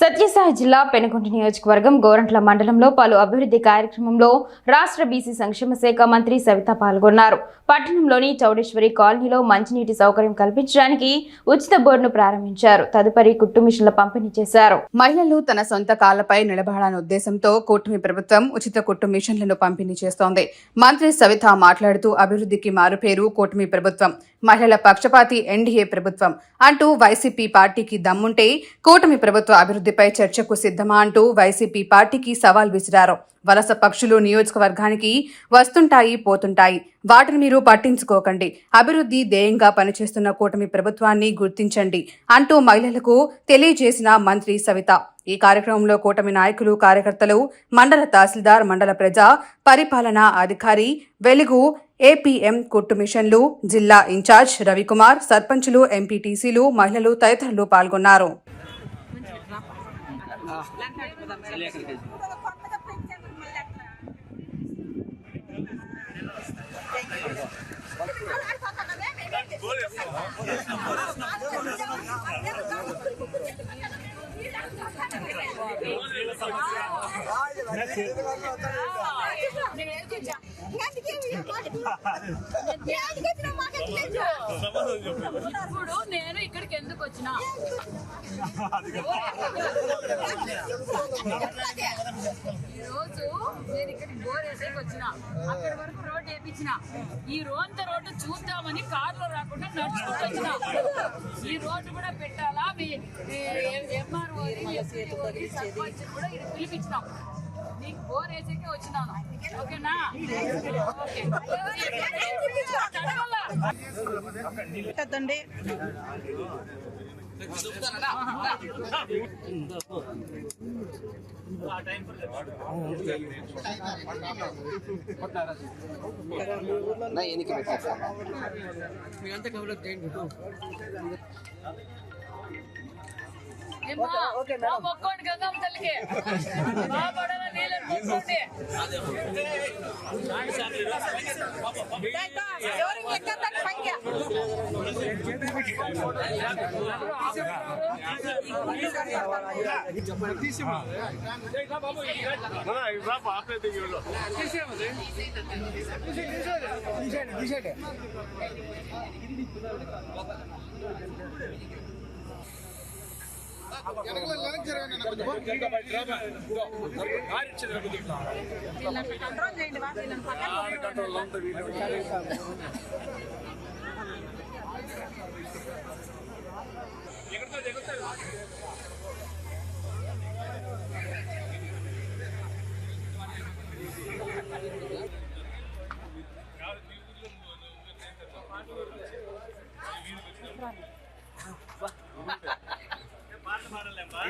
సత్యసాయి జిల్లా పెనుగొండ నియోజకవర్గం గోరంట్ల మండలంలో పలు అభివృద్ధి కార్యక్రమంలో రాష్ట్ర బీసీ సంక్షేమ శాఖ మంత్రి సవిత పాల్గొన్నారు. పట్టణంలోని చౌడేశ్వరి కాలనీలో మంచినీటి సౌకర్యం కల్పించడానికి ఉచిత బోర్డును ప్రారంభించారు. తదుపరి కుట్టు మిషన్ల పంపిణీ చేశారు. మహిళలు తన సొంత కాళ్ళపై నిలబడాలనే ఉద్దేశంతో కూటమి ప్రభుత్వం ఉచిత కుట్టు మిషన్లను పంపిణీ చేస్తోంది. మంత్రి సవిత మాట్లాడుతూ అభివృద్ధికి మారుపేరు కూటమి ప్రభుత్వం మహిళల పక్షపాతి ఎన్డీఏ ప్రభుత్వం అంటూ వైసీపీ పార్టీకి దమ్ముంటే కూటమి ప్రభుత్వ అభివృద్ధి అభివృద్ధిపై చర్చకు సిద్ధమా అంటూ వైసీపీ పార్టీకి సవాల్ విసిరారు. వలస పక్షులు నియోజకవర్గానికి వస్తుంటాయి పోతుంటాయి. వాటిని మీరు పట్టించుకోకండి. అభివృద్ధి ధ్యేయంగా పనిచేస్తున్న కూటమి ప్రభుత్వాన్ని గుర్తించండి అంటూ మహిళలకు తెలియజేసిన మంత్రి సవిత. ఈ కార్యక్రమంలో కూటమి నాయకులు కార్యకర్తలు మండల తహసీల్దార్ మండల ప్రజా పరిపాలనా అధికారి వెలుగు ఏపీఎం కుట్టు మిషన్లు జిల్లా ఇన్ఛార్జ్ రవికుమార్ సర్పంచులు ఎంపీటీసీలు మహిళలు తదితరులు పాల్గొన్నారు. కొత్తగా పెంచారు మళ్ళీ అట్లా నేను ఇప్పుడు నేను ఇక్కడికి ఎందుకు వచ్చిన? ఈరోజు నేను ఇక్కడికి బోర్ వేసేకి వచ్చిన. అక్కడ వరకు రోడ్ వేపించిన. ఈ రోంత రోడ్డు చూద్దామని కార్లో రాకుండా నడుచుకుంటూ వచ్చిన. ఈ రోడ్డు కూడా పెట్టాలా? మీ ఎంఆర్ఓ సర్పంచ్ కూడా ఇది పిలిపించినాం. నీకు బోర్ వేసేకే వచ్చినాను. ఓకేనా? ఓకే. చదవాలా? పెట్టద్దండి ನಿಮ್ಮ ನಾವು ಒಕ್ಕೊಂಡು ಗಂಗಮ್ಮ ತಲ್ಲಿಗೆ ಮಾ ಬಡವ ನೀಲನ್ ಕೊಟ್ಕೊಂಡೆ T shirt T shirt control చేయండి వా, వీళ్ళని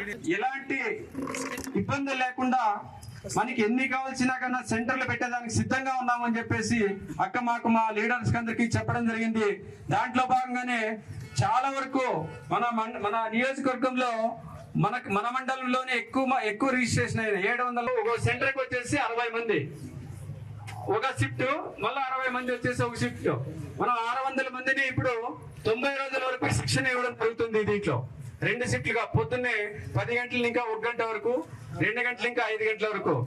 ఎలాంటి ఇబ్బందులు లేకుండా మనకి ఎన్ని కావాల్సినా కన్నా సెంటర్లు పెట్టేదానికి సిద్ధంగా ఉన్నామని చెప్పేసి అక్క మాకు మా లీడర్స్ అందరికి చెప్పడం జరిగింది. దాంట్లో భాగంగానే చాలా వరకు మన మండ- మన నియోజకవర్గంలో మన మన మండలంలోనే ఎక్కువ ఎక్కువ రిజిస్ట్రేషన్ అయింది ఏడు వందలు ఒక సెంటర్కి వచ్చేసి అరవై మంది. ఒక షిఫ్ట్ మళ్ళీ అరవై మంది వచ్చేసి ఒక షిఫ్ట్. మనం ఆరు వందల మందిని ఇప్పుడు తొంభై రోజుల వరకు శిక్షణ ఇవ్వడం జరుగుతుంది దీంట్లో. రెండు సీట్లుగా పొద్దున్నే పది గంటల ఇంకా ఒక గంట వరకు రెండు గంటల ఇంకా ఐదు గంటల వరకు.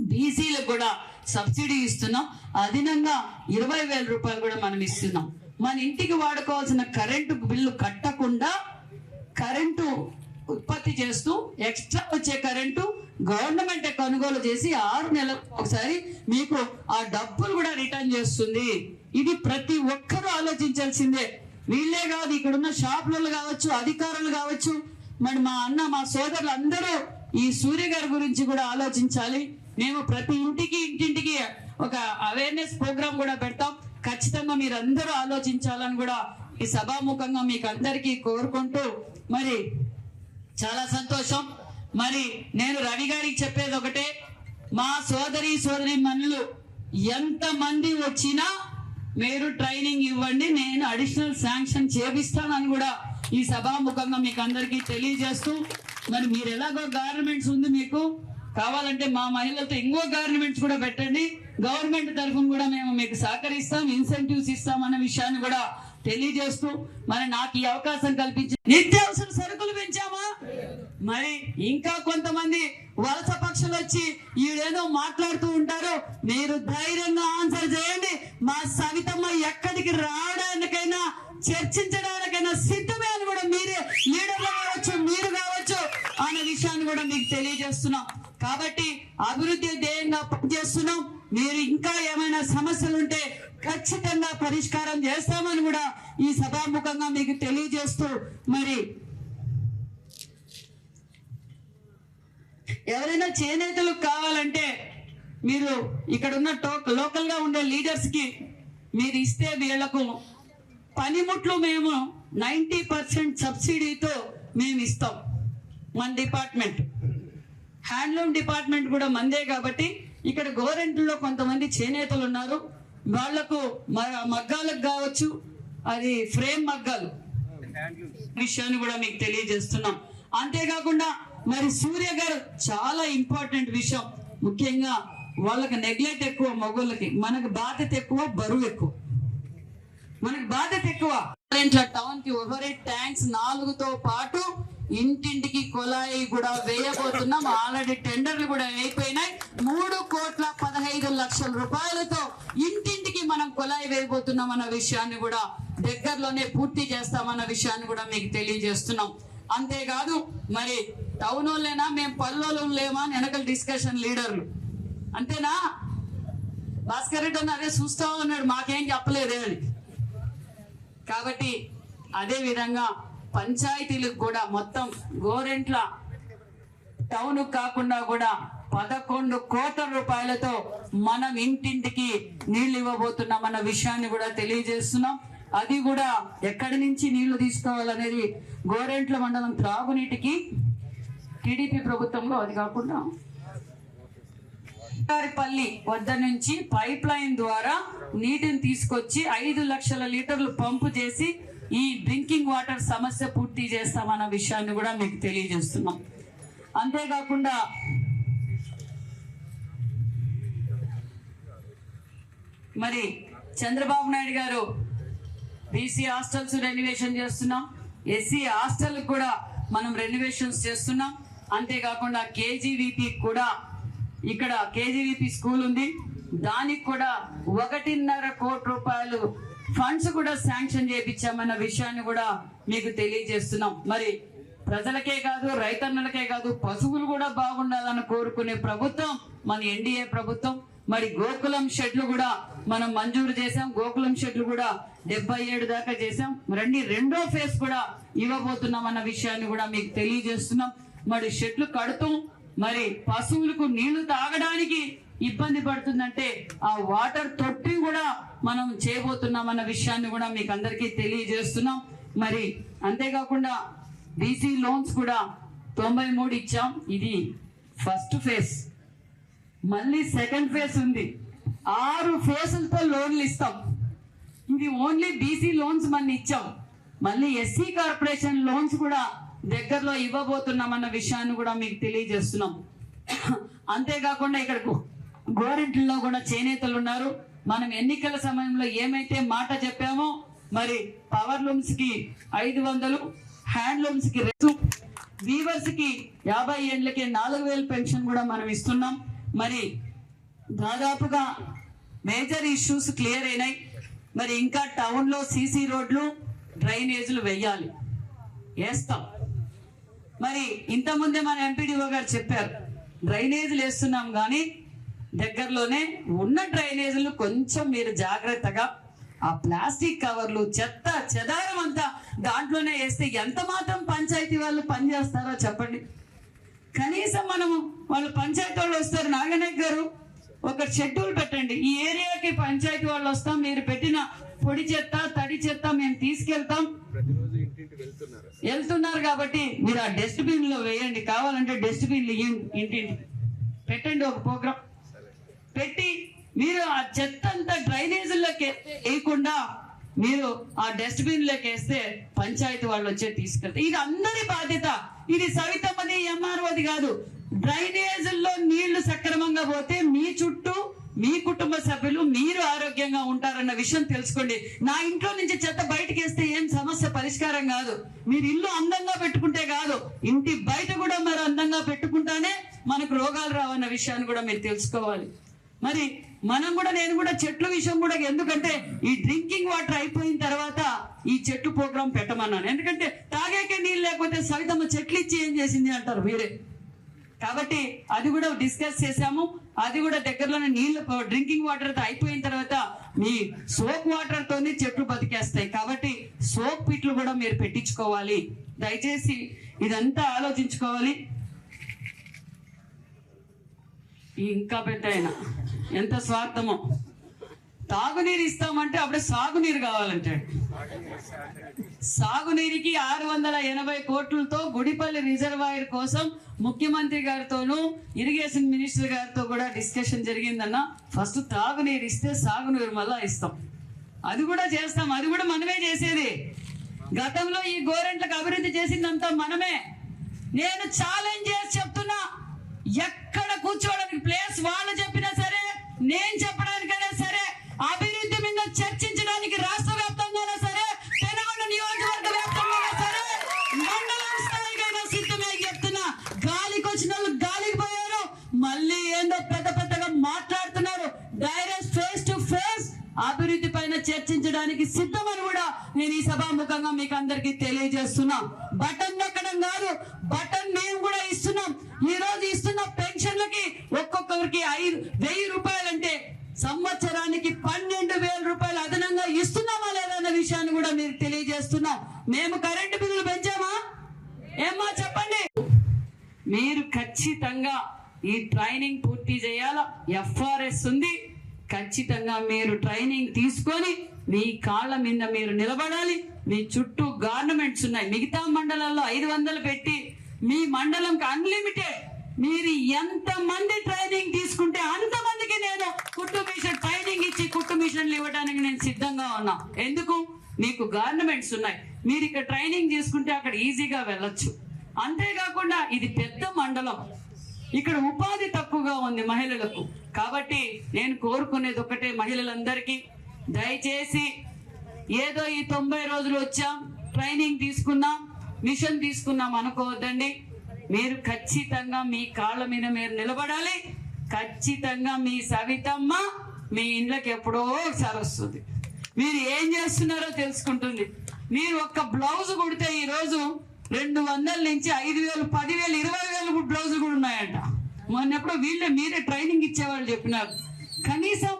బీసీలకు కూడా సబ్సిడీ ఇస్తున్నాం. అదనంగా ఇరవై వేల రూపాయలు కూడా మనం ఇస్తున్నాం. మన ఇంటికి వాడుకోవాల్సిన కరెంటు బిల్లు కట్టకుండా కరెంటు ఉత్పత్తి చేస్తూ ఎక్స్ట్రా వచ్చే కరెంటు గవర్నమెంట్ కొనుగోలు చేసి ఆరు నెలలకు ఒకసారి మీకు ఆ డబ్బులు కూడా రిటర్న్ చేస్తుంది. ఇది ప్రతి ఒక్కరూ ఆలోచించాల్సిందే. వీళ్ళే కాదు ఇక్కడ ఉన్న షాపులలో కావచ్చు అధికారులు కావచ్చు. మరి మా అన్న మా సోదరులు అందరూ ఈ సూర్య గారి గురించి కూడా ఆలోచించాలి. మేము ప్రతి ఇంటికి ఇంటింటికి ఒక అవేర్నెస్ ప్రోగ్రామ్ కూడా పెడతాం. ఖచ్చితంగా మీరు అందరూ ఆలోచించాలని కూడా ఈ సభాముఖంగా మీకు అందరికీ కోరుకుంటూ మరి చాలా సంతోషం. మరి నేను రవి గారికి చెప్పేది ఒకటే మా సోదరి సోదరి మనులు ఎంత మంది వచ్చినా మీరు ట్రైనింగ్ ఇవ్వండి నేను అడిషనల్ శాంక్షన్ చేపిస్తానని కూడా ఈ సభాముఖంగా మీకు అందరికీ తెలియజేస్తూ మరి మీరు ఎలాగో గవర్నమెంట్స్ ఉంది మీకు కావాలంటే మా మహిళలతో ఇంకో గవర్నమెంట్స్ కూడా పెట్టండి. గవర్నమెంట్ తరఫున కూడా మేము మీకు సహకరిస్తాం ఇన్సెంటివ్స్ ఇస్తాం అన్న విషయాన్ని కూడా తెలియజేస్తూ మరి నాకు ఈ అవకాశం కల్పించి నిత్యావసర సరుకులు పెంచామా? మరి ఇంకా కొంతమంది వలస పక్షులు వచ్చి ఈడేదో మాట్లాడుతూ ఉంటారు. మీరు ధైర్యంగా ఆన్సర్ చేయండి. మా సవితమ్మ ఎక్కడికి రావడానికైనా చర్చించడానికైనా సిద్ధమే అని కూడా మీరే లీడర్లు కావచ్చు మీరు కావచ్చు అనే విషయాన్ని కూడా మీకు తెలియజేస్తున్నాం. కాబట్టి అభివృద్ధి ధ్యేయంగా పనిచేస్తున్నాం. మీరు ఇంకా ఏమైనా సమస్యలు ఉంటే ఖచ్చితంగా పరిష్కారం చేస్తామని కూడా ఈ సభాముఖంగా మీకు తెలియజేస్తూ మరి ఎవరైనా చేనేతలు కావాలంటే మీరు ఇక్కడ ఉన్న టోక్ లోకల్గా ఉండే లీడర్స్కి మీరు ఇస్తే వీళ్ళకు పనిముట్లు మేము నైంటీ పర్సెంట్ సబ్సిడీతో మేము ఇస్తాం. మన డిపార్ట్మెంట్. హ్యాండ్లూమ్ డిపార్ట్మెంట్ కూడా మందే కాబట్టి ఇక్కడ గోరెంట్లో కొంతమంది చేనేతలు ఉన్నారు. వాళ్ళకు మగ్గాలకు కావచ్చు అది ఫ్రేమ్ మగ్గాలు. విషయాన్ని కూడా మీకు తెలియజేస్తున్నాం. అంతేకాకుండా మరి సూర్య గారు చాలా ఇంపార్టెంట్ విషయం. ముఖ్యంగా వాళ్ళకి నెగ్లెక్ట్ ఎక్కువ మగోళ్ళకి. మనకు బాధ్యత ఎక్కువ బరువు ఎక్కువ. మనకి బాధ్యత ఎక్కువ. ఇట్లా టౌన్కి ఓవర్ ట్యాంక్స్ నాలుగుతో పాటు ఇంటింటికి కొలాయి కూడా వేయబోతున్నాం. ఆల్రెడీ టెండర్లు కూడా అయిపోయినాయి. మూడు కోట్ల పదహైదు లక్షల రూపాయలతో ఇంటింటికి మనం కొలాయి వేయబోతున్నాం అన్న విషయాన్ని కూడా దగ్గరలోనే పూర్తి చేస్తామన్న విషయాన్ని కూడా మీకు తెలియజేస్తున్నాం. అంతేకాదు మరి టౌన్ వాళ్ళేనా మేము పల్లెలు లేమా అని వెనకల డిస్కషన్ లీడర్లు. అంతేనా? భాస్కర్ రెడ్డి అన్న అదే చూస్తా ఉన్నాడు మాకేం చెప్పలేదే అని కాబట్టి అదే విధంగా పంచాయతీలకు కూడా మొత్తం గోరెంట్ల టౌన్ కాకుండా కూడా పదకొండు కోట్ల రూపాయలతో మనం ఇంటింటికి నీళ్ళు ఇవ్వబోతున్నామన్న విషయాన్ని కూడా తెలియజేస్తున్నాం. అది కూడా ఎక్కడి నుంచి నీళ్ళు తీసుకోవాలనేది గోరెంట్ల మండలం త్రాగునీటికి టీడీపీ ప్రభుత్వంలో అది కాకుండా పల్లి వద్ద నుంచి పైప్ లైన్ ద్వారా నీటిని తీసుకొచ్చి ఐదు లక్షల లీటర్లు పంపు చేసి ఈ డ్రింకింగ్ వాటర్ సమస్య పూర్తి చేస్తామన్న విషయాన్ని కూడా మీకు తెలియజేస్తున్నాం. అంతేకాకుండా మరి చంద్రబాబు నాయుడు గారు బీసీ హాస్టల్స్ రెన్యువేషన్ చేస్తున్నాం. ఎస్సీ హాస్టల్ కూడా మనం రెన్యువేషన్స్ చేస్తున్నాం. అంతేకాకుండా కేజీవీపీ కూడా ఇక్కడ కేజీవీపీ స్కూల్ ఉంది. దానికి కూడా ఒకటిన్నర కోటి రూపాయలు ఫండ్స్ కూడా శాంక్షన్ చేయించామన్న విషయాన్ని కూడా మీకు తెలియజేస్తున్నాం. మరి ప్రజలకే కాదు రైతన్నలకే కాదు పశువులు కూడా బాగుండాలని కోరుకునే ప్రభుత్వం మన ఎన్డీఏ ప్రభుత్వం. మరి గోకులం షెడ్లు కూడా మనం మంజూరు చేశాం. గోకులం షెడ్లు కూడా డెబ్బై ఏడు దాకా చేశాం. రండి రెండో ఫేజ్ కూడా ఇవ్వబోతున్నాం అన్న విషయాన్ని కూడా మీకు తెలియజేస్తున్నాం. మరి షెడ్లు కడుతూ. మరి పశువులకు నీళ్ళు తాగడానికి ఇబ్బంది పడుతుందంటే ఆ వాటర్ తొట్టి కూడా మనం చేయబోతున్నాం అన్న విషయాన్ని కూడా మీకు అందరికీ తెలియజేస్తున్నాం. మరి అంతేకాకుండా బీసీ లోన్స్ కూడా తొంభై మూడు ఇచ్చాం. ఇది ఫస్ట్ ఫేజ్. మళ్ళీ సెకండ్ ఫేజ్ ఉంది. ఆరు ఫేజులతో లోన్లు ఇస్తాం. ఇది ఓన్లీ బీసీ లోన్స్ మన ఇచ్చాం. మళ్ళీ ఎస్సీ కార్పొరేషన్ లోన్స్ కూడా దగ్గరలో ఇవ్వబోతున్నామన్న విషయాన్ని కూడా మీకు తెలియజేస్తున్నాం. అంతేకాకుండా ఇక్కడ గోరింట్లలో గోరింట్లో కూడా చేనేతలు ఉన్నారు. మనం ఎన్నికల సమయంలో ఏమైతే మాట చెప్పామో మరి పవర్ లూమ్స్కి ఐదు వందలు హ్యాండ్లూమ్స్కి రెండు వీవర్స్కి యాభై ఏళ్ళకి నాలుగు వేలు పెన్షన్ కూడా మనం ఇస్తున్నాం. మరి దాదాపుగా మేజర్ ఇష్యూస్ క్లియర్ అయినాయి. మరి ఇంకా టౌన్లో సీసీ రోడ్లు డ్రైనేజీలు వెయ్యాలి. వేస్తాం. మరి ఇంతకుముందే మన ఎంపీడీఓ గారు చెప్పారు డ్రైనేజీలు వేస్తున్నాం కానీ దగ్గరలోనే ఉన్న డ్రైనేజీలు కొంచెం మీరు జాగ్రత్తగా ఆ ప్లాస్టిక్ కవర్లు చెత్త చెదారం అంతా దాంట్లోనే వేస్తే ఎంత మాత్రం పంచాయతీ వాళ్ళు పనిచేస్తారో చెప్పండి. కనీసం మనము వాళ్ళు పంచాయతీ వాళ్ళు వస్తారు నాగనాయక్ గారు ఒక షెడ్యూల్ పెట్టండి. ఈ ఏరియాకి పంచాయతీ వాళ్ళు వస్తాం మీరు పెట్టిన పొడి చెత్త తడి చెత్త మేము తీసుకెళ్తాం. వెళ్తున్నారు కాబట్టి మీరు ఆ డస్ట్బిన్లో వేయండి. కావాలంటే డస్ట్బిన్ ఇంటింటి. పెట్టండి ఒక ప్రోగ్రామ్ పెట్టి మీరు ఆ చెత్త అంతా డ్రైనేజీల్లోకి వేయకుండా మీరు ఆ డస్ట్బిన్లోకి వేస్తే పంచాయతీ వాళ్ళు వచ్చే తీసుకెళ్తారు. ఇది అందరి బాధ్యత. ఇది సవితమ్మది ఎంఆర్ఓది కాదు. డ్రైనేజీల్లో నీళ్ళు సక్రమంగా పోతే మీ చుట్టూ మీ కుటుంబ సభ్యులు మీరు ఆరోగ్యంగా ఉంటారన్న విషయం తెలుసుకోండి. నా ఇంట్లో నుంచి చెత్త బయటకు వేస్తే ఏం సమస్య పరిష్కారం కాదు. మీరు ఇల్లు అందంగా పెట్టుకుంటే కాదు. ఇంటి బయట కూడా మరి అందంగా పెట్టుకుంటానే మనకు రోగాలు రావన్న విషయాన్ని కూడా మీరు తెలుసుకోవాలి. మరి మనం కూడా నేను కూడా చెట్ల విషయం కూడా ఎందుకంటే ఈ డ్రింకింగ్ వాటర్ అయిపోయిన తర్వాత ఈ చెట్టు ప్రోగ్రాం పెట్టమన్నాను. ఎందుకంటే తాగేకే నీళ్ళు లేకపోతే సవితమ్మ చెట్లు ఇచ్చి ఏం చేసింది అంటారు మీరే? కాబట్టి అది కూడా డిస్కస్ చేశాము. అది కూడా దగ్గరలోనే నీళ్ళు డ్రింకింగ్ వాటర్ అయిపోయిన తర్వాత మీ సోప్ వాటర్ తోనే చెట్లు బతికేస్తాయి. కాబట్టి సోప్ పిట్లు కూడా మీరు పెట్టించుకోవాలి. దయచేసి ఇదంతా ఆలోచించుకోవాలి. ఇంకా పెద్ద అయినా ఎంత స్వార్థమో. తాగునీరు ఇస్తామంటే అప్పుడే సాగునీరు కావాలంటాడు. సాగునీరికి ఆరు వందల ఎనభై కోట్లతో గుడిపల్లి రిజర్వాయర్ కోసం ముఖ్యమంత్రి గారితోనూ ఇరిగేషన్ మినిస్టర్ గారితో కూడా డిస్కషన్ జరిగిందన్న. ఫస్ట్ తాగునీరు ఇస్తే సాగునీరు మళ్ళా ఇస్తాం. అది కూడా చేస్తాం. అది కూడా మనమే చేసేది. గతంలో ఈ గోరెంట్లకు అభివృద్ధి చేసిందంతా మనమే. నేను ఛాలెంజ్ చేసి చెప్తున్నా. ఎక్కడ కూర్చోవడానికి ప్లేస్ వాళ్ళు చెప్పినా సరే నేను చేయడానికి సిద్ధమని కూడా నేను ఈ సభాముఖంగా మీకు అందరికీ తెలియజేస్తున్నా. బటన్ నొక్కడం కాదు బటన్ మేము కూడా ఇస్తున్నాం. ఈ రోజు ఇస్తున్న పెన్షన్లకి ఒక్కొక్కరికి ఐదు వెయ్యి రూపాయలంటే సంవత్సరానికి పన్నెండు వేల రూపాయలు అదనంగా ఇస్తున్నామా లేదా అన్న విషయాన్ని కూడా మీరు తెలియజేస్తున్నాం. మేము కరెంటు బిల్లులు పెంచామా? ఏమ్మా చెప్పండి. మీరు ఖచ్చితంగా ఈ ట్రైనింగ్ పూర్తి చేయాలా? ఎఫ్ఆర్ఎస్ ఉంది. ఖచ్చితంగా మీరు ట్రైనింగ్ తీసుకొని మీ కాళ్ళ మీద మీరు నిలబడాలి. మీ చుట్టూ గవర్నమెంట్స్ ఉన్నాయి. మిగతా మండలాల్లో ఐదు వందలు పెట్టి మీ మండలంకి అన్లిమిటెడ్ మీరు ఎంత మంది ట్రైనింగ్ తీసుకుంటే అంతమందికి నేను కుట్టు మిషన్ ట్రైనింగ్ ఇచ్చి కుట్టు మిషన్లు ఇవ్వడానికి నేను సిద్ధంగా ఉన్నా. ఎందుకు? మీకు గవర్నమెంట్స్ ఉన్నాయి. మీరు ఇక్కడ ట్రైనింగ్ తీసుకుంటే అక్కడ ఈజీగా వెళ్ళొచ్చు. అంతేకాకుండా ఇది పెద్ద మండలం. ఇక్కడ ఉపాధి తక్కువగా ఉంది మహిళలకు. కాబట్టి నేను కోరుకునేది ఒకటే మహిళలందరికీ. దయచేసి ఏదో ఈ తొంభై రోజులు వచ్చాం ట్రైనింగ్ తీసుకున్నాం మిషన్ తీసుకున్నాం అనుకోవద్దండి. మీరు ఖచ్చితంగా మీ కాళ్ళ మీద మీరు నిలబడాలి. ఖచ్చితంగా మీ సవితమ్మ మీ ఇండ్లకి ఎప్పుడో ఒకసారి వస్తుంది. మీరు ఏం చేస్తున్నారో తెలుసుకుంటుంది. మీరు ఒక్క బ్లౌజ్ కుడితే ఈరోజు రెండు వందల నుంచి ఐదు వేలు పదివేలు ఇరవై వేలు బ్లౌజ్ కూడా ఉన్నాయంట. మొన్నప్పుడు వీళ్ళే మీరే ట్రైనింగ్ ఇచ్చేవాళ్ళు చెప్పినారు. కనీసం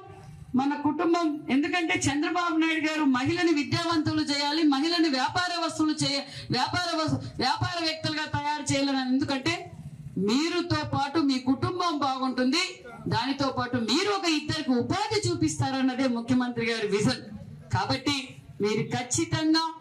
మన కుటుంబం. ఎందుకంటే చంద్రబాబు నాయుడు గారు మహిళని విద్యావంతులు చేయాలి మహిళని వ్యాపార వస్తువులు చేయ వ్యాపార వస్తు- వ్యాపారవేత్తలుగా తయారు చేయాలని ఎందుకంటే మీరుతో పాటు మీ కుటుంబం బాగుంటుంది. దానితో పాటు మీరు ఒక ఇద్దరికి ఉపాధి చూపిస్తారన్నదే ముఖ్యమంత్రి గారి విజన్. కాబట్టి మీరు ఖచ్చితంగా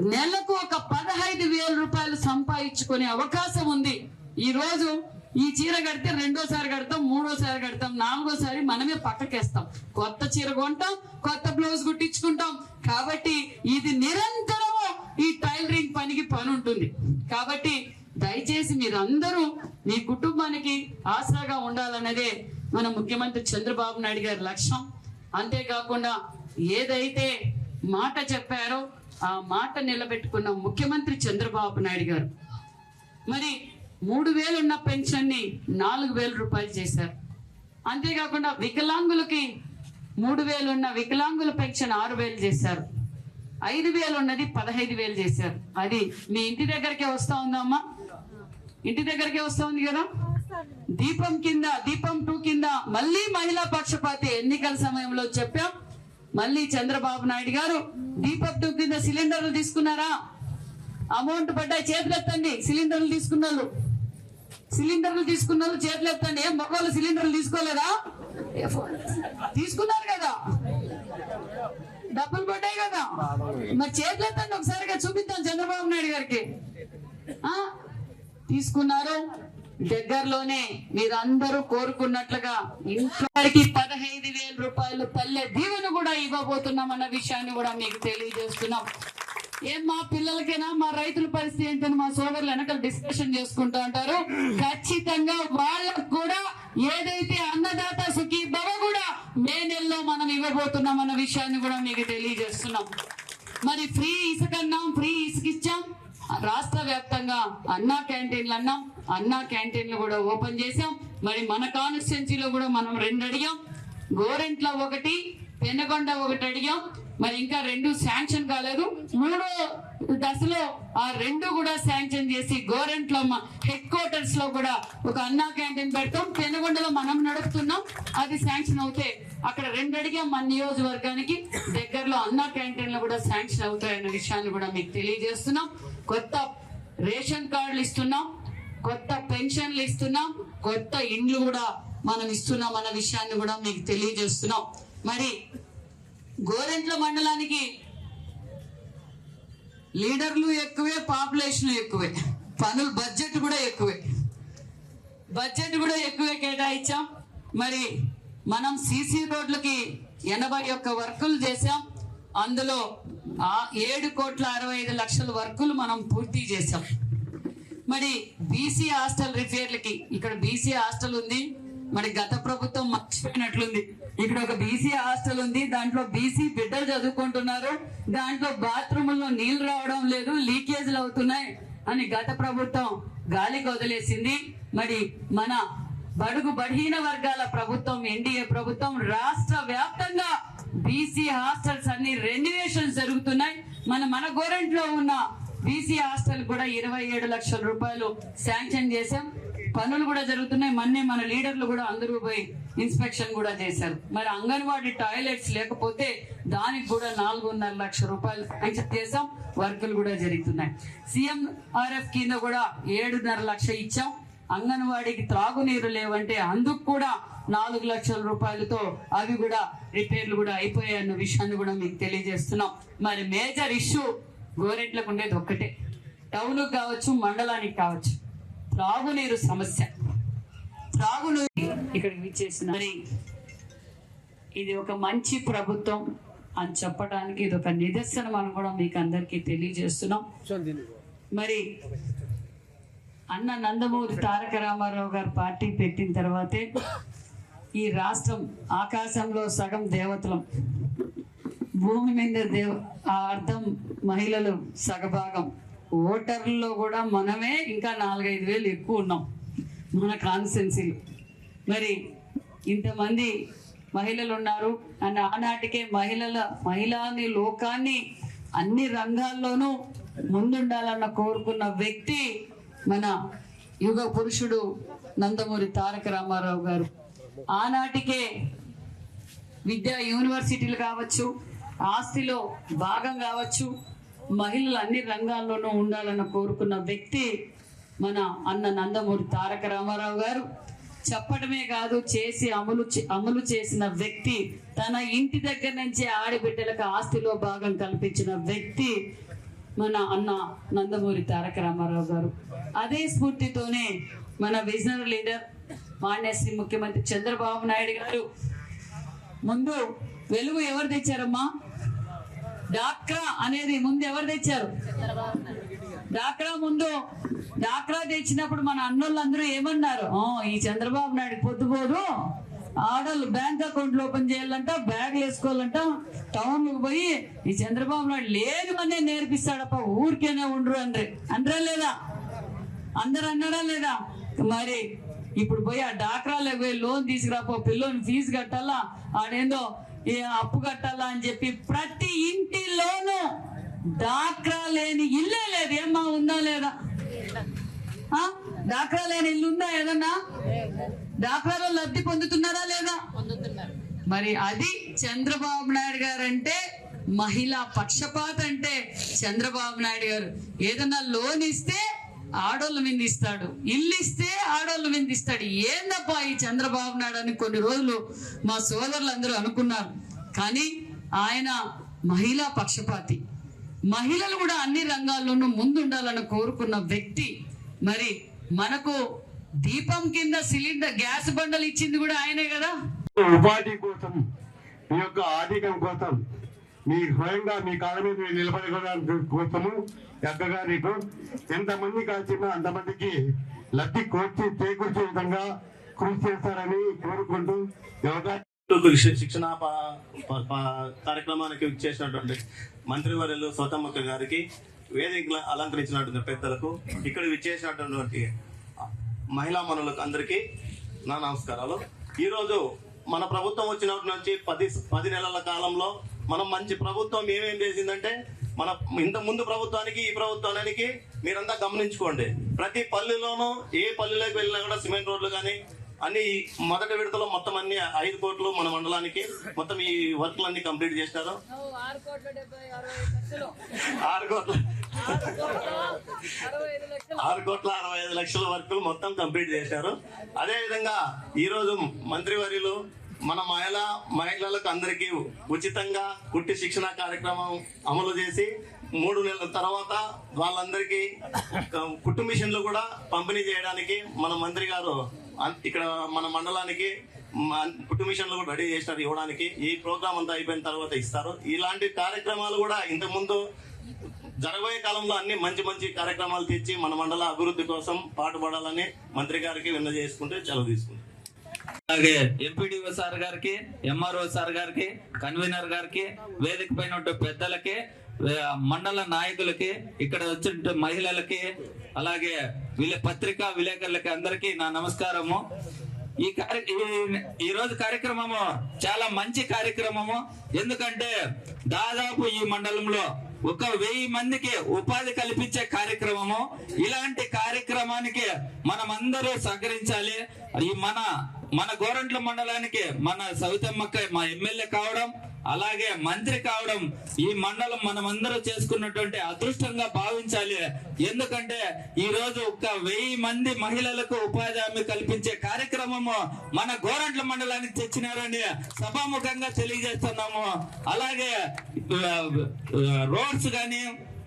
నెలకు ఒక పదహైదు వేల రూపాయలు సంపాదించుకునే అవకాశం ఉంది. ఈ రోజు ఈ చీర కడితే రెండోసారి కడతాం మూడోసారి కడతాం నాలుగోసారి మనమే పక్కకేస్తాం. కొత్త చీర కొంటాం కొత్త బ్లౌజ్ కుట్టించుకుంటాం. కాబట్టి ఇది నిరంతరము ఈ టైలరింగ్ పనికి పని ఉంటుంది కాబట్టి దయచేసి మీరందరూ మీ కుటుంబానికి ఆసరాగా ఉండాలన్నదే మన ముఖ్యమంత్రి చంద్రబాబు నాయుడు గారి లక్ష్యం. అంతేకాకుండా ఏదైతే మాట చెప్పారో ఆ మాట నిలబెట్టుకున్న ముఖ్యమంత్రి చంద్రబాబు నాయుడు గారు. మరి మూడు వేలు ఉన్న పెన్షన్ని నాలుగు వేల రూపాయలు చేశారు. అంతేకాకుండా వికలాంగులకి మూడు వేలు ఉన్న వికలాంగుల పెన్షన్ ఆరు వేలు చేశారు. ఐదు వేలు ఉన్నది పదహైదు వేలు చేశారు. అది మీ ఇంటి దగ్గరకే వస్తా ఉందమ్మా. ఇంటి దగ్గరకే వస్తా ఉంది కదా? దీపం కింద దీపం టూ కింద మళ్ళీ మహిళా పక్షపాతి ఎన్నికల సమయంలో చెప్పాం. మళ్ళీ చంద్రబాబు నాయుడు గారు దీపం టూ కింద సిలిండర్లు తీసుకున్నారా? అమౌంట్ పడ్డాయి చేతులు ఎత్తండి సిలిండర్లు తీసుకున్నారు. సిలిండర్లు తీసుకున్న చేతులు ఎత్తండి. ఏం మగవాళ్ళు సిలిండర్లు తీసుకోలేదా? తీసుకున్నారు కదా. డబ్బులు పడ్డాయి కదా. మరి చేతులు ఎత్తండి ఒకసారిగా చూపిద్దాం చంద్రబాబు నాయుడు గారికి. ఆ? తీసుకున్నారు. దగ్గరలోనే మీరందరూ కోరుకున్నట్లుగా ఇంట్లోకి పదహైదు వేల రూపాయలు తల్లే దీవెన కూడా ఇవ్వబోతున్నాం అన్న విషయాన్ని కూడా మీకు తెలియజేస్తున్నాం. ఏం మా పిల్లలకైనా మా రైతుల పరిస్థితి ఏంటని మా సోదరులు వెనకాల డిస్కషన్ చేసుకుంటూ ఉంటారు. ఖచ్చితంగా వాళ్ళకు కూడా ఏదైతే అన్నదాత సుఖీ భవ కూడా మే నెలలో మనం ఇవ్వబోతున్నాం అన్న విషయాన్ని కూడా మీకు తెలియజేస్తున్నాం. మరి ఫ్రీ ఇసుకన్నాం ఫ్రీ ఇసుకిచ్చాం రాష్ట్ర వ్యాప్తంగా అన్నా క్యాంటీన్లు అన్నాం. అన్నా క్యాంటీన్లు కూడా ఓపెన్ చేసాం మరి మన కాన్స్టిట్యున్సీలో కూడా మనం రెండు అడిగాం. గోరెంట్ల ఒకటి పెన్నకొండ ఒకటి అడిగాం. మరి ఇంకా రెండు శాంక్షన్ కాలేదు. మూడో దశలో ఆ రెండు కూడా శాంక్షన్ చేసి గోరెంట్లో హెడ్ క్వార్టర్స్లో కూడా ఒక అన్నా క్యాంటీన్ పెడతాం. పెనుగొండలో మనం నడుపుతున్నాం. అది శాంక్షన్ అవుతే అక్కడ రెండు అడిగా మన నియోజకవర్గానికి. దగ్గరలో అన్నా క్యాంటీన్లు కూడా శాంక్షన్ అవుతాయన్న విషయాన్ని కూడా మీకు తెలియజేస్తున్నాం. కొత్త రేషన్ కార్డులు ఇస్తున్నాం. కొత్త పెన్షన్లు ఇస్తున్నాం. కొత్త ఇండ్లు కూడా మనం ఇస్తున్నాం అన్న విషయాన్ని కూడా మీకు తెలియజేస్తున్నాం. మరి గోరెంట్ల మండలానికి లీడర్లు ఎక్కువే పాపులేషన్ ఎక్కువే. పనులు బడ్జెట్ కూడా ఎక్కువే. బడ్జెట్ కూడా ఎక్కువే కేటాయించాం. మరి మనం సీసీ రోడ్లకి ఎనభై ఒక్క వర్కులు చేసాం అందులో ఏడు కోట్ల అరవై ఐదు లక్షల వర్కులు మనం పూర్తి చేసాం మరి బీసీ హాస్టల్ రిపేర్లకి ఇక్కడ బీసీ హాస్టల్ ఉంది. మరి గత ప్రభుత్వం మర్చిపోయినట్లుంది. ఇక్కడ ఒక బీసీ హాస్టల్ ఉంది. దాంట్లో బీసీ బిడ్డలు చదువుకుంటున్నారు. దాంట్లో బాత్రూముల్లో నీళ్ళు రావడం లేదు లీకేజ్లు అవుతున్నాయి అని గత ప్రభుత్వం గాలికి వదిలేసింది మరి మన బడుగు బలహీన వర్గాల ప్రభుత్వం ఎన్డీఏ ప్రభుత్వం రాష్ట్ర వ్యాప్తంగా బీసీ హాస్టల్స్ అన్ని రెన్యువేషన్ జరుగుతున్నాయి. మన మన గోరెంట్లో ఉన్న బీసీ హాస్టల్ కూడా ఇరవై ఏడు లక్షల రూపాయలు శాంక్షన్ చేశాం. పనులు కూడా జరుగుతున్నాయి. మొన్నే మన లీడర్లు కూడా అందరూ పోయి ఇన్స్పెక్షన్ కూడా చేశారు. మరి అంగన్వాడీ టాయిలెట్స్ లేకపోతే దానికి కూడా నాలుగున్నర లక్ష రూపాయలు శాంక్షన్ చేశాం. వర్కులు కూడా జరుగుతున్నాయి. సీఎం ఆర్ఎఫ్ కింద కూడా ఏడున్నర లక్ష ఇచ్చాం. అంగన్వాడీకి త్రాగునీరు లేవంటే అందుకు కూడా నాలుగు లక్షల రూపాయలతో అవి కూడా రిపేర్లు కూడా అయిపోయాయి అన్న విషయాన్ని కూడా మీకు తెలియజేస్తున్నాం. మరి మేజర్ ఇష్యూ గోరెంట్లకు ఉండేది ఒక్కటే. టౌన్కి కావచ్చు మండలానికి కావచ్చు. త్రాగునీరు సమస్య. త్రాగునీరు ఇక్కడికి విచ్చేసిన ఇది ఒక మంచి ప్రభుత్వం అని చెప్పడానికి ఇది ఒక నిదర్శనం అని కూడా మీకు అందరికీ తెలియజేస్తున్నాం. మరి అన్న నందమూరి తారక రామారావు గారు పార్టీ పెట్టిన తర్వాతే ఈ రాష్ట్రం ఆకాశంలో సగం దేవతలం. భూమి మీద దేవ ఆ అర్థం మహిళలు సగభాగం. ఓటర్లో కూడా మనమే ఇంకా నాలుగైదు వేలు ఎక్కువ ఉన్నాం మన కాన్స్టెన్సీలు. మరి ఇంతమంది మహిళలు ఉన్నారు అండ్ ఆనాటికే మహిళల మహిళాని లోకాన్ని అన్ని రంగాల్లోనూ ముందుండాలన్న కోరుకున్న వ్యక్తి మన యుగ పురుషుడు నందమూరి తారక రామారావు గారు. ఆనాటికే విద్యా యూనివర్సిటీలు కావచ్చు ఆస్తిలో భాగం కావచ్చు మహిళలు అన్ని రంగాల్లోనూ ఉండాలని కోరుకున్న వ్యక్తి మన అన్న నందమూరి తారక రామారావు గారు. చెప్పడమే కాదు చేసి అమలు అమలు చేసిన వ్యక్తి తన ఇంటి దగ్గర నుంచి ఆడబిడ్డలకు ఆస్తిలో భాగం కల్పించిన వ్యక్తి మన అన్న నందమూరి తారక రామారావు గారు. అదే స్ఫూర్తితోనే మన విజనరీ లీడర్ మాన్యశ్రీ ముఖ్యమంత్రి చంద్రబాబు నాయుడు గారు. ముందు వెలుగు ఎవరు తెచ్చారమ్మా? డాక్రా అనేది ముందు ఎవరు తెచ్చారు? డాక్రా ముందు. డాక్రా తెచ్చినప్పుడు మన అన్నోళ్ళందరూ ఏమన్నారు? ఈ చంద్రబాబు నాయుడు పొద్దుపోదు ఆడోళ్ళు బ్యాంక్ అకౌంట్లు ఓపెన్ చేయాలంట బ్యాగ్లు వేసుకోవాలంట టౌన్లకు పోయి ఈ చంద్రబాబు నాయుడు లేని మనే నేర్పిస్తాడప్ప ఊరికేనే ఉండరు అంటే అనరా లేదా? అందరు అన్నారా లేదా? మరి ఇప్పుడు పోయి ఆ డాక్రాలకు పోయి లోన్ తీసుకురాపో పిల్లోని ఫీజు కట్టాలా? ఆడేందో ఏ అప్పు కట్టాలా అని చెప్పి ప్రతి డాక్రా లేని ఇల్లే లేదు. ఏమ్మా ఉందా లేదా? డాక్రా లేని ఇల్లు ఉందా ఏదన్నా? డాక్రాలో లబ్ధి పొందుతున్నారా లేదా? మరి అది చంద్రబాబు నాయుడు గారు అంటే మహిళా పక్షపాత అంటే చంద్రబాబు నాయుడు గారు. ఏదన్నా లోన్ ఇస్తే ఆడోళ్ళు విందిస్తాడు. ఇల్లు ఇస్తే ఆడోళ్ళు విందిస్తాడు. ఏందప్పా ఈ చంద్రబాబు నాయుడు అని కొన్ని రోజులు మా సోదరులు అందరూ అనుకున్నారు. కానీ ఆయన మహిళా పక్షపాతి. మహిళలు కూడా అన్ని రంగాల్లోనూ ముందుండాలని కోరుకున్న వ్యక్తి మరి మనకు దీపం కింద సిలిండర్ గ్యాస్ బండలు ఇచ్చింది కూడా ఆయనే కదా? ఉపాధి కోసం మీ యొక్క ఆర్థికం కోసం మీ స్వయంగా మీ కాళ్ళ మీద మీరు నిలబడుకోవడానికి కోసము చక్కగా నీకు ఎంతమంది కాల్చినా అంతమందికి లబ్ధి కోర్చి చేకూర్చే విధంగా కృషి చేస్తారని కోరుకుంటూ శిక్షణ ప- ప- కార్యక్రమానికి చేసినటువంటి మంత్రివర్యులు స్వతమ్మక్క గారికి వేదిక అలంకరించినటువంటి పెద్దలకు ఇక్కడ విచ్చేసినటువంటి మహిళా మనులకు అందరికీ నా నమస్కారాలు. ఈరోజు మన ప్రభుత్వం వచ్చినప్పటి నుంచి పది పది నెలల కాలంలో మనం మంచి ప్రభుత్వం ఏమేం చేసిందంటే మన ఇంత ముందు ప్రభుత్వానికి ఈ ప్రభుత్వానికి మీరంతా గమనించుకోండి. ప్రతి పల్లెలోనూ ఏ పల్లెలోకి వెళ్ళినా కూడా సిమెంట్ రోడ్లు కానీ అన్ని మొదటి విడతలో మొత్తం అన్ని ఐదు కోట్లు మన మండలానికి మొత్తం ఈ వర్క్లన్నీ కంప్లీట్ చేసినారు. నువ్వు ఆరు కోట్ల ఆరు కోట్ల. అరవై ఐదు లక్షలు. వర్కులు మొత్తం కంప్లీట్ చేశారు అదే విధంగా ఈ రోజు మంత్రివర్యులు మన మహిళా మహిళలకు అందరికీ ఉచితంగా కుట్టి శిక్షణ కార్యక్రమం అమలు చేసి మూడు నెలల తర్వాత వాళ్ళందరికీ కుట్టు మిషన్లు కూడా పంపిణీ చేయడానికి మన మంత్రి గారు ఇక్కడ మన మండలానికి పుట్టు మిషన్లు కూడా రెడీ చేసినారు ఇవ్వడానికి. ఈ ప్రోగ్రామ్ అంతా అయిపోయిన తర్వాత ఇస్తారు. ఇలాంటి కార్యక్రమాలు కూడా ఇంతకుముందు జరగబోయే కాలంలో అన్ని మంచి మంచి కార్యక్రమాలు తెచ్చి మన మండల అభివృద్ధి కోసం పాటుపడాలని మంత్రి గారికి విన్న చేసుకుంటే సెలవు తీసుకుంటాం. అలాగే ఎంపీడీఓ సార్ గారికి ఎంఆర్ఓ సార్ గారికి కన్వీనర్ గారికి వేదిక పైన పెద్దలకి మండల నాయకులకి ఇక్కడ వచ్చిన మహిళలకి అలాగే విలే పత్రికా విలేకరులకి అందరికీ నా నమస్కారము. ఈ కార్య ఈ- రోజు కార్యక్రమము చాలా మంచి కార్యక్రమము. ఎందుకంటే దాదాపు ఈ మండలంలో ఒక వెయ్యి మందికి ఉపాధి కల్పించే కార్యక్రమము. ఇలాంటి కార్యక్రమానికి మనమందరూ సహకరించాలి. ఈ మన మన గోరంట్ల మండలానికి మన సవితమ్మక్క మా ఎమ్మెల్యే కావడం అలాగే మంత్రి కావడం ఈ మండలం మనమందరూ చేసుకున్నటువంటి అదృష్టంగా భావించాలి. ఎందుకంటే ఈ రోజు ఒక వెయ్యి మంది మహిళలకు ఉపాధి హామీ కల్పించే కార్యక్రమము మన గోరంట్ల మండలానికి తెచ్చినారని సభాముఖంగా తెలియజేస్తున్నాము. అలాగే రోడ్స్ కానీ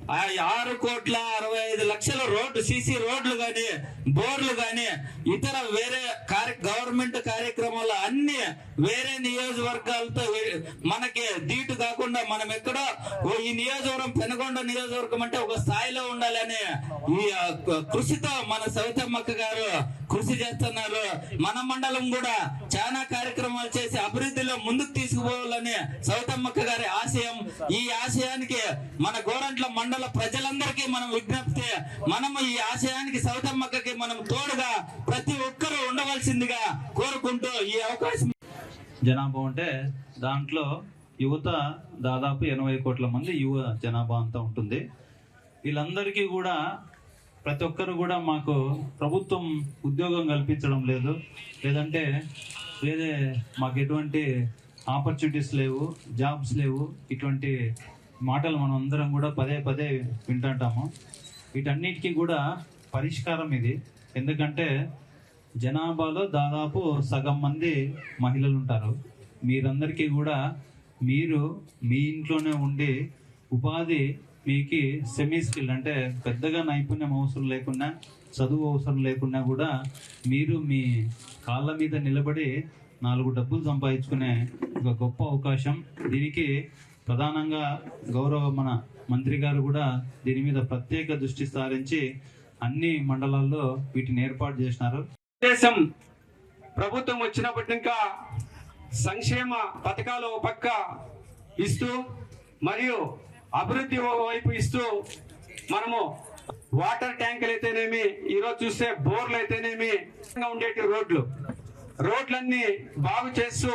ఆరు కోట్ల అరవై ఐదు లక్షల రోడ్డు సిసి రోడ్లు కానీ బోర్లు కానీ ఇతర వేరే కార్య గవర్నమెంట్ కార్యక్రమాలు అన్ని వేరే నియోజకవర్గాలతో మనకి దీటు కాకుండా మనం ఎక్కడో ఈ నియోజకవర్గం పెనగొండ నియోజకవర్గం అంటే ఒక స్థాయిలో ఉండాలని ఈ కృషితో మన సవితమ్మక్క గారు కృషి చేస్తున్నారు. మన మండలం కూడా చాలా కార్యక్రమాలు చేసి అభివృద్ధిలో ముందుకు తీసుకుపోవాలని సవితమ్మక్క గారి ఆశయం. ఈ ఆశయానికి మన గోరంట్ల మండల ప్రజలందరికీ మనం విజ్ఞప్తి మనం ఈ ఆశయానికి సవితమ్మక్కకి మనం తోడుగా ప్రతి ఒక్కరూ ఉండవలసిందిగా కోరుకుంటూ ఈ అవకాశం జనాభా ఉంటే దాంట్లో యువత దాదాపు ఎనభై కోట్ల మంది యువ జనాభా అంతా ఉంటుంది. వీళ్ళందరికీ కూడా ప్రతి ఒక్కరు కూడా మాకు ప్రభుత్వం ఉద్యోగం కల్పించడం లేదు. లేదంటే వేరే మాకు ఎటువంటి ఆపర్చునిటీస్ లేవు జాబ్స్ లేవు. ఇటువంటి మాటలు మనం అందరం కూడా పదే పదే వింటుంటాము. వీటన్నిటికీ కూడా పరిష్కారం ఇది. ఎందుకంటే జనాభాలో దాదాపు సగం మంది మహిళలు ఉంటారు. మీరందరికీ కూడా మీరు మీ ఇంట్లోనే ఉండి ఉపాధి మీకు సెమీ స్కిల్ అంటే పెద్దగా నైపుణ్యం అవసరం లేకుండా చదువు అవసరం లేకున్నా కూడా మీరు మీ కాళ్ళ మీద నిలబడి నాలుగు డబ్బులు సంపాదించుకునే ఒక గొప్ప అవకాశం. దీనికి ప్రధానంగా గౌరవ మన మంత్రి గారు కూడా దీని మీద ప్రత్యేక దృష్టి సారించి అన్ని మండలాల్లో వీటిని ఏర్పాటు చేసినారు. దేశం ప్రభుత్వం వచ్చినప్పటి ఇంకా సంక్షేమ పథకాలు ఓ పక్క ఇస్తూ మరియు అభివృద్ధి వైపు ఇస్తూ మనము వాటర్ ట్యాంకులు అయితేనేమి ఈరోజు చూస్తే బోర్లు అయితేనేమి ఉండేటి రోడ్లు. రోడ్లన్నీ బాగు చేస్తూ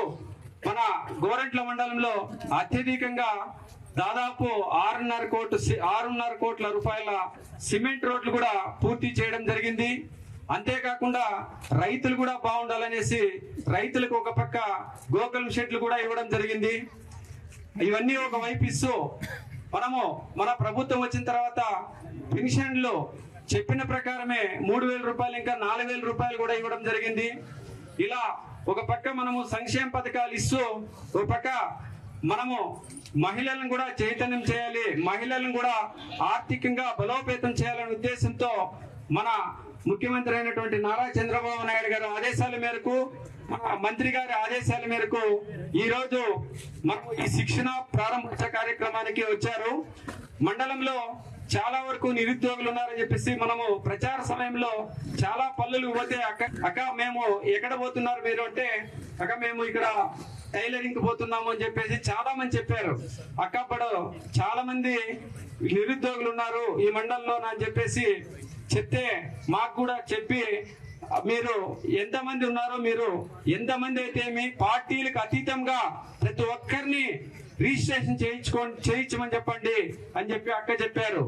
మన గోరంట్ల మండలంలో అత్యధికంగా దాదాపు ఆరున్నర కోట్లు సి- ఆరున్నర కోట్ల రూపాయల సిమెంట్ రోడ్లు కూడా పూర్తి చేయడం జరిగింది. అంతేకాకుండా రైతులు కూడా బాగుండాలనేసి రైతులకు ఒక పక్క గోకులం షెడ్లు కూడా ఇవ్వడం జరిగింది. ఇవన్నీ ఒక వైపు ఇస్తూ మనము మన ప్రభుత్వం వచ్చిన తర్వాత పెన్షన్లు చెప్పిన ప్రకారమే మూడు వేల రూపాయలు ఇంకా నాలుగు వేల రూపాయలు కూడా ఇవ్వడం జరిగింది. ఇలా ఒక పక్క మనము సంక్షేమ పథకాలు ఇస్తూ ఒక పక్క మనము మహిళలను కూడా చైతన్యం చేయాలి మహిళలను కూడా ఆర్థికంగా బలోపేతం చేయాలనే ఉద్దేశంతో మన ముఖ్యమంత్రి అయినటువంటి నారా చంద్రబాబు నాయుడు గారి ఆదేశాల మేరకు మంత్రి గారి ఆదేశాల మేరకు ఈ రోజు ఈ శిక్షణ ప్రారంభోత్సవ కార్యక్రమానికి వచ్చారు. మండలంలో చాలా వరకు నిరుద్యోగులు ఉన్నారని చెప్పేసి మనము ప్రచార సమయంలో చాలా పల్లెలు పోతే అక్క అక్క మేము ఎక్కడ పోతున్నారు మీరు అంటే అక్క మేము ఇక్కడ టైలరింగ్ పోతున్నాము అని చెప్పేసి చాలా మంది చెప్పారు. అక్కప్పుడు చాలా మంది నిరుద్యోగులు ఉన్నారు ఈ మండలంలో అని చెప్పేసి చెప్తే మాకు కూడా చెప్పి మీరు ఎంతమంది ఉన్నారో మీరు ఎంతమంది అయితే మీ పార్టీలకు అతీతంగా ప్రతి ఒక్కరిని రిజిస్ట్రేషన్ చేయించుకో చేయించమని చెప్పండి అని చెప్పి అక్క చెప్పారు.